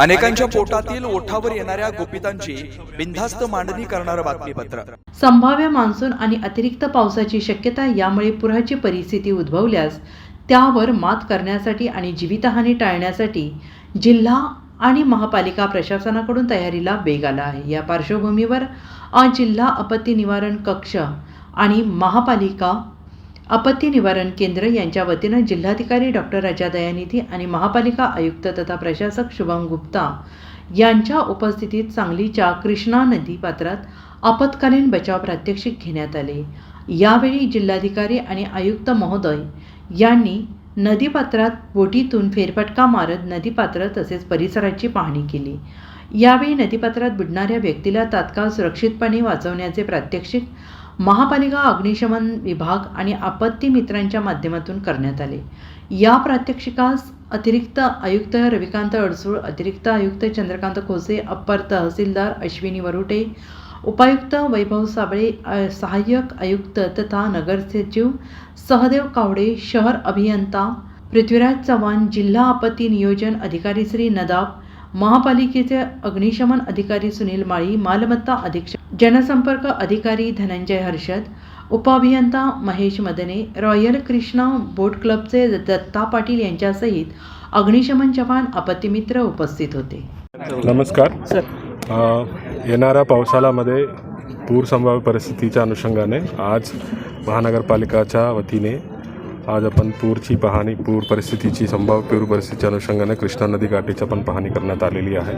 अनेकांच्या पोटातील ओठावर येणाऱ्या गोपितांची बिनधास्त मांडणी करणारं बातमीपत्र. संभाव्य मान्सून आणि अतिरिक्त पावसाची शक्यता यामुळे पुराची परिस्थिती उद्भवल्यास त्यावर मात करण्यासाठी आणि जीवितहानी टाळण्यासाठी जिल्हा आणि महापालिका प्रशासनाकडून तयारीला वेग आला आहे. या पार्श्वभूमीवर आज जिल्हा आपत्ती निवारण कक्ष आणि महापालिका आपत्ती निवारण केंद्र यांच्या वतीनं जिल्हाधिकारी डॉक्टर राजा दयानिधी आणि महापालिका आयुक्त तथा प्रशासक शुभम गुप्ता यांच्या उपस्थितीत सांगलीच्या कृष्णा नदी पात्रात आपत्कालीन बचाव प्रात्यक्षिक घेण्यात आले. यावेळी जिल्हाधिकारी आणि आयुक्त महोदय यांनी नदीपात्रात बोटीतून फेरफटका मारत नदीपात्र तसेच परिसराची पाहणी केली. यावेळी नदीपात्रात बुडणाऱ्या व्यक्तीला तात्काळ सुरक्षितपणे वाचवण्याचे प्रात्यक्षिक महापालिका अग्निशमन विभाग आणि आपत्ती मित्रांच्या माध्यमातून करण्यात आले. या प्रात्यक्षिकास अतिरिक्त आयुक्त रविकांत अडसूळ अतिरिक्त आयुक्त चंद्रकांत खोसे अप्पर तहसीलदार अश्विनी वरुटे उपायुक्त वैभव साबळे सहाय्यक आयुक्त तथा नगरसचिव सहदेव कावडे शहर अभियंता पृथ्वीराज चव्हाण जिल्हा आपत्ती नियोजन अधिकारी श्री नदाब महापालिकेचे अग्निशमन अधिकारी सुनील माळी मालमत्ता अधीक्षक जनसंपर्क अधिकारी धनंजय हर्षद उपअभियंता महेश मदने रॉयल कृष्णा बोट क्लबचे दत्ता पाटील यांच्यासहित अग्निशमन जवान आपत्तीमित्र उपस्थित होते. नमस्कार. अ, येणाऱ्या पावसाळ्यामध्ये पूर संभाव्य परिस्थितीच्या अनुषंगाने आज महानगरपालिकाच्या वतीने आज आपण पूरची पाहणी पूर परिस्थितीची संभाव्य पूर परिस्थितीच्या अनुषंगाने कृष्णा नदी काठीची पण पाहणी करण्यात आलेली आहे.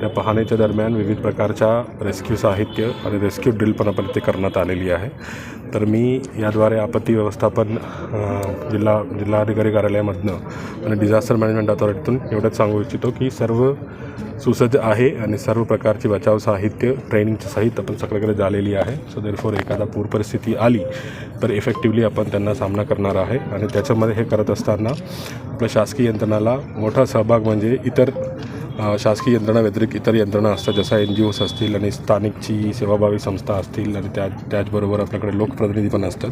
त्या पाहणीच्या दरम्यान विविध प्रकारच्या रेस्क्यू साहित्य आणि रेस्क्यू ड्रिल पण आपण इथे करण्यात आलेली आहे. तर मी याद्वारे आपत्ती व्यवस्थापन जिल्हा जिल्हाधिकारी कार्यालयामधनं आणि डिझास्टर मॅनेजमेंट अथॉरिटीतून एवढंच सांगू इच्छितो की सर्व सुसज्ज आहे आणि सर्व प्रकारची बचाव साहित्य ट्रेनिंगचं साहित्य आपण सगळीकडे झालेली आहे. सो देरफोर एखादा पूर परिस्थिती आली तर इफेक्टिवली आपण त्यांना सामना करणार आहे. आणि त्याच्यामध्ये हे करत असताना आपल्या शासकीय यंत्रणाला मोठा सहभाग म्हणजे इतर शासकीय यंत्रणा व्यतिरिक्त इतर यंत्रणा असतात जसं एन जी ओस असतील आणि स्थानिकची सेवाभावी संस्था असतील आणि त्या त्याचबरोबर आपल्याकडे लोकप्रतिनिधी पण असतात.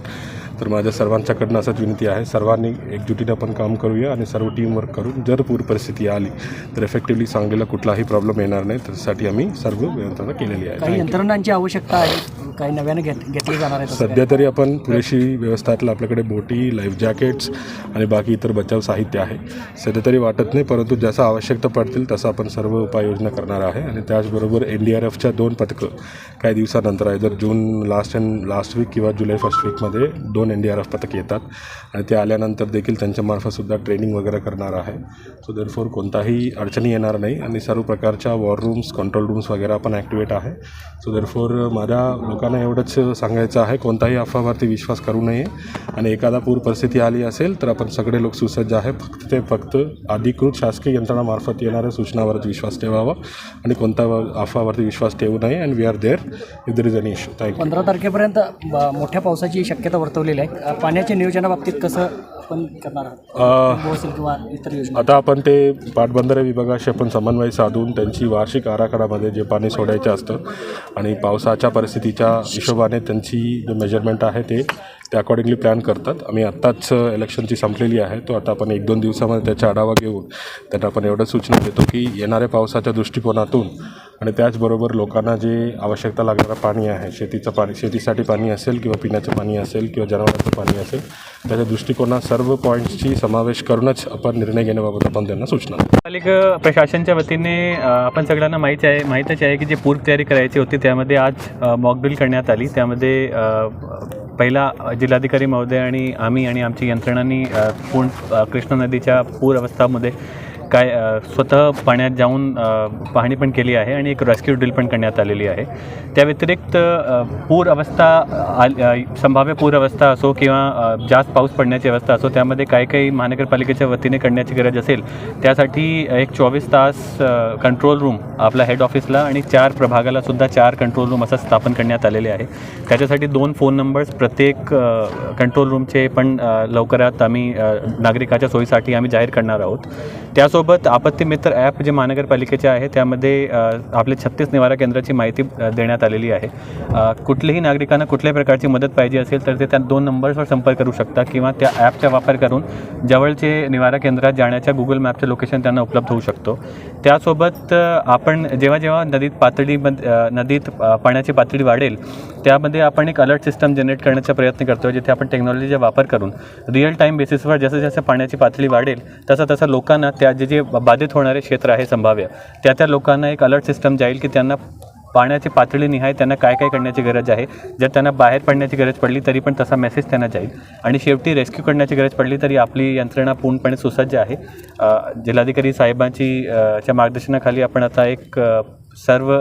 तर माझ्या सर्वांच्याकडनं असंच विनंती आहे सर्वांनी एकजुटीनं आपण काम करूया आणि सर्व टीमवर्क करून जर पूर परिस्थिती आली तर इफेक्टिवली सांगलीला कुठलाही प्रॉब्लेम येणार नाही त्यासाठी आम्ही सर्व यंत्रणा केलेली आहे. यंत्रणांची आवश्यकता आहे? काही नव्याने घेत घेतले जाणार आहेत असं सध्या तरी आपण पुरेशी व्यवस्थातलं आपल्याकडे बोटी लाईफ जॅकेट्स आणि बाकी इतर बचाव साहित्य आहे. सध्या तरी वाटत नाही परंतु जसं आवश्यकता पडतील तसं आपण सर्व उपाययोजना करणार आहे. आणि त्याचबरोबर एन डी आर एफच्या दोन पथकं काही दिवसानंतर आहे. जर जून लास्ट अँड लास्ट वीक किंवा जुलै फर्स्ट वीकमध्ये दोन एन डी आर एफ पथक येतात. आणि ते आल्यानंतर देखील त्यांच्यामार्फतसुद्धा ट्रेनिंग वगैरे करणार आहे. सो देरफोर कोणताही अडचणी येणार नाही. आणि सर्व प्रकारच्या वॉर रूम्स कंट्रोल रूम्स वगैरे पण ॲक्टिवेट आहे. सो देरफोर माझ्या लोकांना एवढंच सांगायचं आहे कोणताही अफवावरती विश्वास करू नये. आणि एखादा पूर परिस्थिती आली असेल तर आपण सगळे लोक सुसज्ज आहे. फक्त ते फक्त अधिकृत शासकीय यंत्रणामार्फत येणाऱ्या सूचनावरती विश्वास ठेवावा. आणि कोणता अफवावरती विश्वास ठेवू नये. And we are there if there is any issue thank you पंधरा तारखेपर्यंत मोठ्या पावसाची शक्यता वर्तवलेली आहे. पाण्याच्या नियोजनाबाबतीत कसं आपण करणार आहात? आता आपण ते पाटबंधारे विभागाशी आपण समन्वय साधून त्यांची वार्षिक आराखड्यामध्ये जे पाणी सोडायचं असतं आणि पावसाच्या परिस्थितीच्या हिशोबाने त्यांची जे मेजरमेंट आहे ते ते अकॉर्डिंगली प्लॅन करतात. आम्ही आत्ताच इलेक्शनची संपलेली आहे. तो आता आपण एक दोन दिवसामध्ये त्याचा आढावा घेऊन त्यांना आपण एवढं सूचना देतो की येणाऱ्या पावसाच्या दृष्टिकोनातून आणि त्याचबरोबर लोकांना जे आवश्यकता लागणारं पाणी आहे शेतीचं पाणी शेतीसाठी पाणी असेल किंवा पिण्याचं पाणी असेल किंवा जनावरांचं पाणी असेल त्याच्या दृष्टिकोनात सर्व पॉईंट्सची समावेश करूनच आपण निर्णय घेण्याबाबत आपण त्यांना सूचना देतो. पालिका प्रशासनच्या वतीने आपण सगळ्यांना माहीत आहे माहीतच आहे की जे पूर्व तयारी करायची होती त्यामध्ये आज मॉकड्रिल करण्यात आली. त्यामध्ये पहिला जिल्हाधिकारी महोदय आणि आम्ही आणि आमची यंत्रणांनी पूर्ण कृष्णा नदीच्या पूर अवस्थामध्ये काय स्वतः पाण्यात जाऊन पाहणी पण केली आहे आणि एक रेस्क्यू ड्रिल पण करण्यात आलेली आहे. त्या व्यतिरिक्त पूर अवस्था आल- संभाव्य पूर अवस्था असो किंवा जास्त पाऊस पडण्याची अवस्था असो त्यामध्ये काही काही महानगरपालिकेच्या वतीने करण्याची गरज असेल त्यासाठी एक चोवीस तास कंट्रोल रूम आपल्या हेड ऑफिसला आणि चार प्रभागाला सुद्धा चार कंट्रोल रूम असं स्थापन करण्यात आलेले आहे. त्याच्यासाठी दोन फोन नंबर्स प्रत्येक कंट्रोल रूमचे पण लवकरात आम्ही नागरिकाच्या सोयीसाठी आम्ही जाहीर करणार आहोत. त्यासोबत त्यासोबत आपत्ती मित्र ॲप जे महानगरपालिकेचे आहे त्यामध्ये आपल्या आपले छत्तीस निवारा केंद्राची माहिती देण्यात आलेली आहे. कुठल्याही नागरिकांना कुठल्याही प्रकारची मदत पाहिजे असेल तर ते त्या दोन नंबर्सवर संपर्क करू शकता किंवा त्या ॲपचा वापर करून जवळचे निवारा केंद्रात जाण्याच्या गुगल मॅपचं लोकेशन त्यांना उपलब्ध होऊ शकतो. त्यासोबत आपण जेव्हा जेव्हा नदीत पातळीमध्ये नदीत पाण्याची पातळी वाढेल त्यामध्ये आपण एक अलर्ट सिस्टम जनरेट करण्याचा प्रयत्न करतो जिथे आपण टेक्नॉलॉजीचा वापर करून रिअल टाईम बेसिसवर जसं जसं पाण्याची पातळी वाढेल तसं तसं लोकांना त्या जे जे बाधित होणारे क्षेत्र आहे संभाव्य त्या त्या लोकांना एक अलर्ट सिस्टम जाईल की त्यांना पाण्याची पातळी निहाय त्यांना काय काय करण्याची गरज आहे. जर त्यांना बाहेर पडण्याची गरज पडली तरी पण तसा मेसेज त्यांना जाईल. आणि शेवटी रेस्क्यू करण्याची गरज पडली तरी आपली यंत्रणा पूर्णपणे सुसज्ज आहे. जिल्हाधिकारी साहेबांची च्या मार्गदर्शनाखाली आपण आता एक सर्व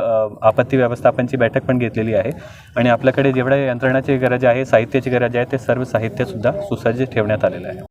आपत्ती व्यवस्थापनची बैठक पण घेतलेली आहे. आणि आपल्याकडे जेवढ्या यंत्रणाची गरज आहे साहित्याची गरज आहे ते सर्व साहित्यसुद्धा सुसज्ज ठेवण्यात आलेलं आहे.